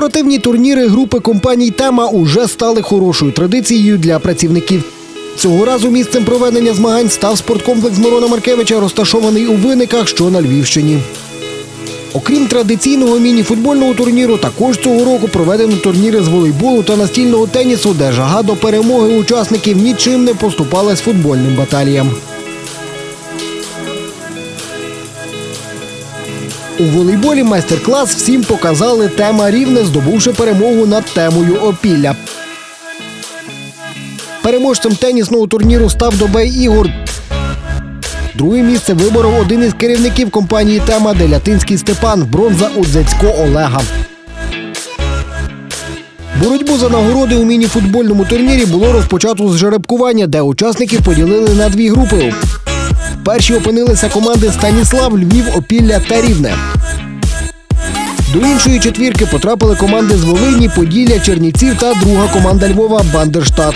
Корпоративні турніри групи компаній Тема уже стали хорошою традицією для працівників. Цього разу місцем проведення змагань став спорткомплекс Мирона Маркевича, розташований у виниках, що на Львівщині. Окрім традиційного міні-футбольного турніру, також цього року проведено турніри з волейболу та настільного тенісу, де жага до перемоги учасників нічим не поступалась футбольним баталіям. У волейболі майстер-клас всім показали тема рівне, здобувши перемогу над темою Опілля. Переможцем тенісного турніру став Добей Ігор. Друге місце виборов один із керівників компанії Тема Делятинський Степан, бронза у Дзецько Олега. Боротьбу за нагороди у міні-футбольному турнірі було розпочато з жеребкування, де учасників поділили на дві групи. Перші опинилися команди Станіслав, Львів, Опілля та Рівне. До іншої четвірки потрапили команди з Волині, Поділля, Чернівців та друга команда Львова Бандерштат.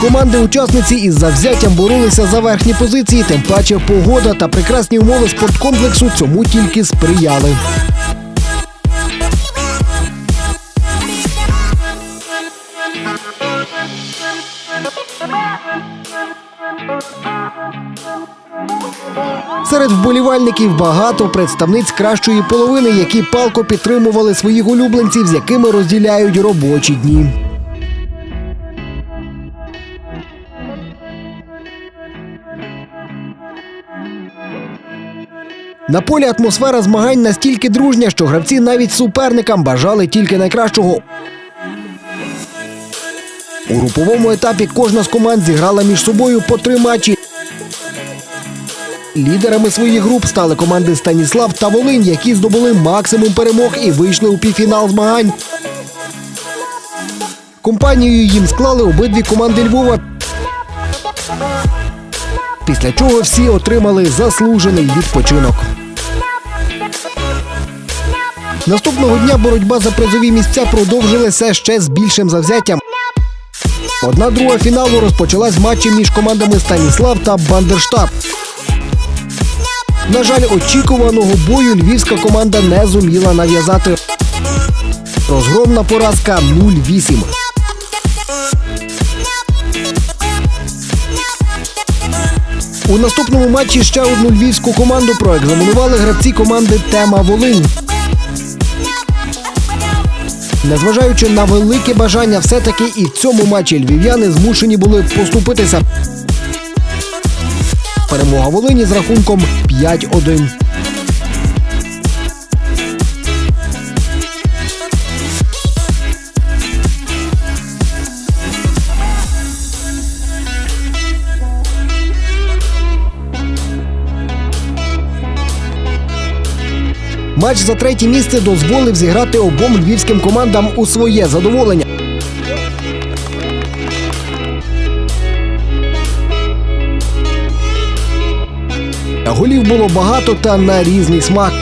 Команди-учасниці із завзяттям боролися за верхні позиції, тим паче погода та прекрасні умови спорткомплексу цьому тільки сприяли. Серед вболівальників багато представниць кращої половини, які палко підтримували своїх улюбленців, з якими розділяють робочі дні. На полі атмосфера змагань настільки дружня, що гравці навіть суперникам бажали тільки найкращого. У груповому етапі кожна з команд зіграла між собою по три матчі. Лідерами своїх груп стали команди Станіслав та Волинь, які здобули максимум перемог і вийшли у півфінал змагань. Компанією їм склали обидві команди Львова. Після чого всі отримали заслужений відпочинок. Наступного дня боротьба за призові місця продовжилася ще з більшим завзяттям. Одна друга фіналу розпочалась матчем між командами Станіслав та Бандерштаб. На жаль, очікуваного бою львівська команда не зуміла нав'язати. Розгромна поразка 0-8. У наступному матчі ще одну львівську команду проекзаменували гравці команди Тема Волинь. Незважаючи на велике бажання, все-таки і в цьому матчі львів'яни змушені були поступитися. Перемога Волині з рахунком 5-1. Матч за третє місце дозволив зіграти обом львівським командам у своє задоволення. Голів було багато та на різний смак.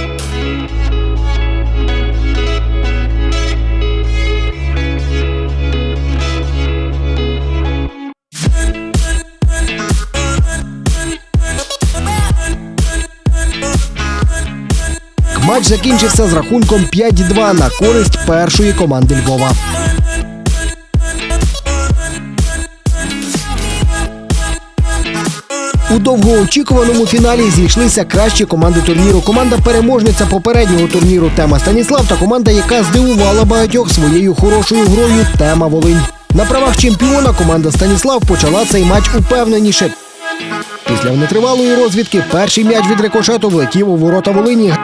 Матч закінчився з рахунком 5-2 на користь першої команди Львова. У довгоочікуваному фіналі зійшлися кращі команди турніру. Команда переможниця попереднього турніру Тема Станіслав та команда, яка здивувала багатьох своєю хорошою грою Тема Волинь. На правах чемпіона команда Станіслав почала цей матч упевненіше. Після нетривалої розвідки перший м'яч від рикошету влетів у ворота Волині.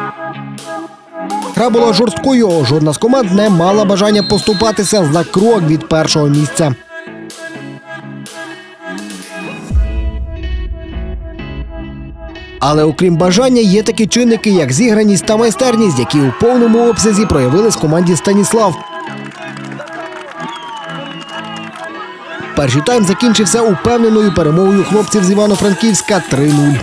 Гра була жорсткою. Жодна з команд не мала бажання поступатися за крок від першого місця. Але окрім бажання, є такі чинники, як зіграність та майстерність, які у повному обсязі проявились команді Станіслав. Перший тайм закінчився упевненою перемогою хлопців з Івано-Франківська 3-0.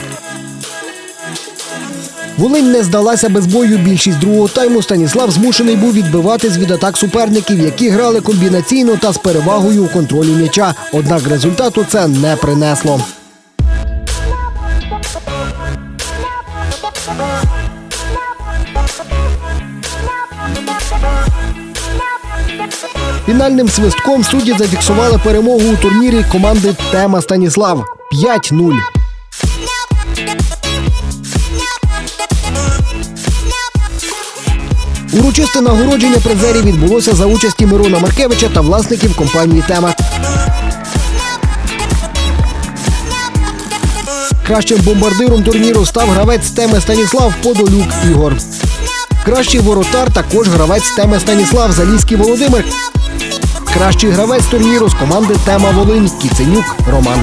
Волинь не здалася без бою. Більшість другого тайму Станіслав змушений був відбиватись від атак суперників, які грали комбінаційно та з перевагою у контролі м'яча. Однак результату це не принесло. Фінальним свистком судді зафіксували перемогу у турнірі команди Тема Станіслав 5-0. Урочисте нагородження призерів відбулося за участі Мирона Маркевича та власників компанії Тема. Кращим бомбардиром турніру став гравець теми Станіслав Подолюк Ігор. Кращий воротар також гравець теми Станіслав Залізький Володимир. Кращий гравець турніру з команди Тема Волинь Кіценюк Роман.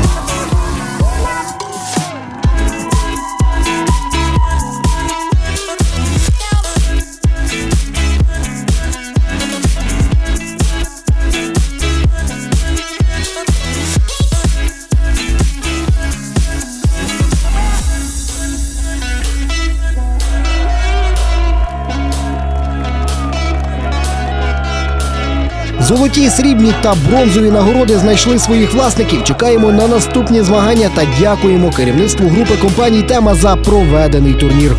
Золоті, срібні та бронзові нагороди знайшли своїх власників. Чекаємо на наступні змагання та дякуємо керівництву групи компаній Тема за проведений турнір.